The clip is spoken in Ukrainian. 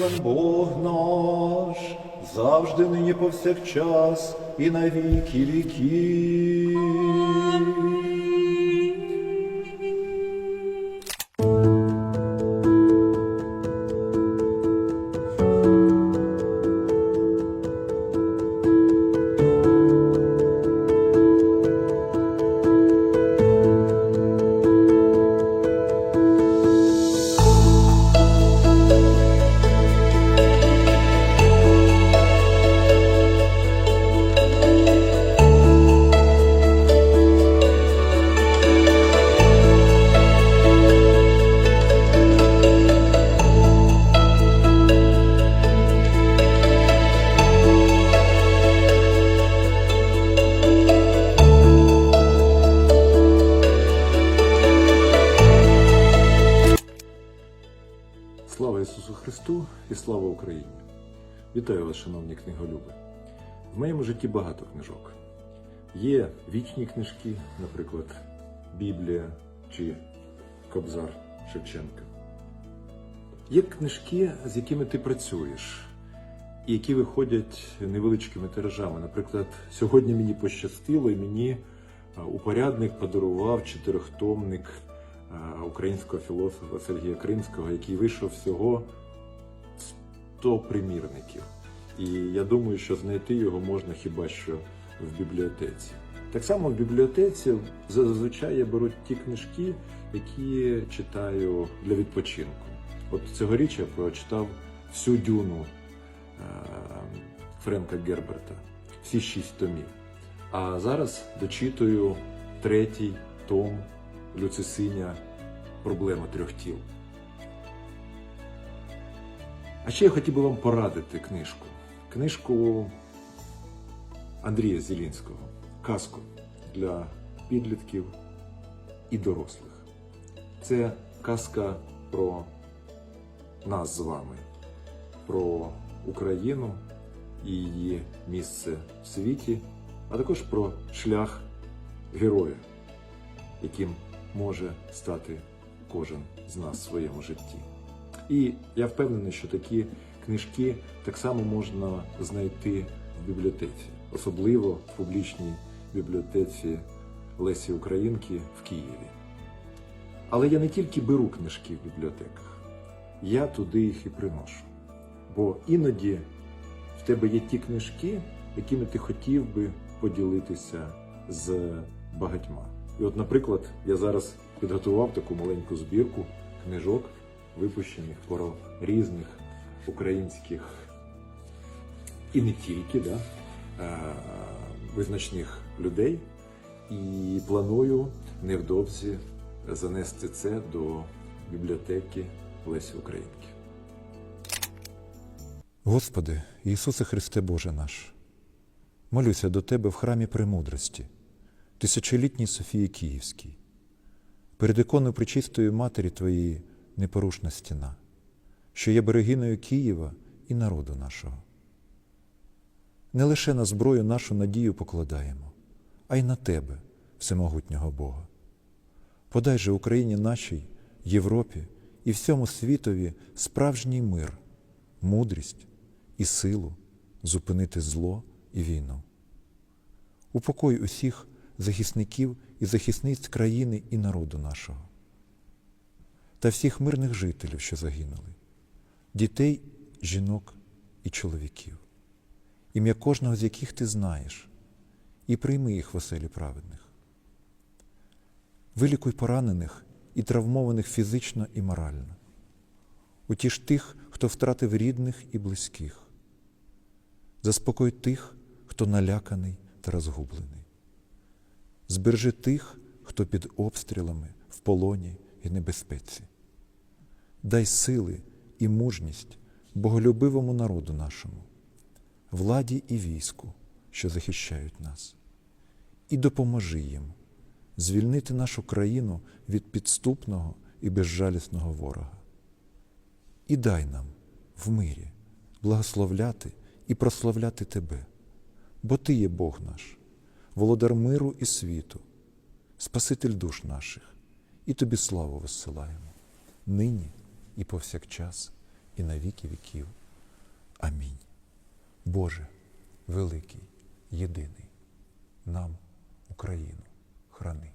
помилуван Бог наш, завжди нині повсякчас і на віки віків. Слава Ісусу Христу і слава Україні! Вітаю вас, шановні книголюби! В моєму житті багато книжок. Є вічні книжки, наприклад, Біблія чи Кобзар Шевченка. Є книжки, з якими ти працюєш, і які виходять невеличкими тиражами. Наприклад, сьогодні мені пощастило, і мені упорядник подарував чотирьохтомник українського філософа Сергія Кримського, який вийшов всього 100 примірників. І я думаю, що знайти його можна хіба що в бібліотеці. Так само в бібліотеці зазвичай я беру ті книжки, які читаю для відпочинку. От цьогоріч я прочитав всю дюну е, Френка Герберта, всі шість томів. А зараз дочитую третій том Люцисиня Проблема трьох тіл. А ще я хотів би вам порадити книжку. Книжку Андрія Зілінського Казку для підлітків і дорослих. Це казка про нас з вами, про Україну і її місце в світі, а також про шлях героя, яким може стати кожен з нас в своєму житті. І я впевнений, що такі книжки так само можна знайти в бібліотеці, особливо в публічній бібліотеці Лесі Українки в Києві. Але я не тільки беру книжки в бібліотеках, я туди їх і приношу. Бо іноді в тебе є ті книжки, якими ти хотів би поділитися з багатьма. І от, наприклад, я зараз підготував таку маленьку збірку книжок, випущених про різних українських і не тільки да, е, визначних людей. І планую невдовзі занести це до бібліотеки Лесі Українки. Господи, Ісусе Христе Боже наш, молюся до Тебе в храмі премудрості, тисячолітній Софії Київській, перед іконою Пречистої Матері Твоєї непорушна стіна, що є берегиною Києва і народу нашого. Не лише на зброю нашу надію покладаємо, а й на Тебе, всемогутнього Бога. Подай же Україні нашій, Європі і всьому світові справжній мир, мудрість і силу зупинити зло і війну. Упокой усіх захисників і захисниць країни і народу нашого, та всіх мирних жителів, що загинули, дітей, жінок і чоловіків, ім'я кожного з яких ти знаєш, і прийми їх в оселі праведних. Вилікуй поранених і травмованих фізично і морально. Утіш тих, хто втратив рідних і близьких. Заспокой тих, хто наляканий та розгублений. Збережи тих, хто під обстрілами, в полоні і небезпеці. Дай сили і мужність боголюбивому народу нашому, владі і війську, що захищають нас, і допоможи їм звільнити нашу країну від підступного і безжалісного ворога. І дай нам в мирі благословляти і прославляти Тебе, бо Ти є Бог наш, володар миру і світу, Спаситель душ наших, і тобі славу висилаємо, нині і повсякчас, і на віки віків. Амінь. Боже, великий, єдиний, нам, Україну, храни.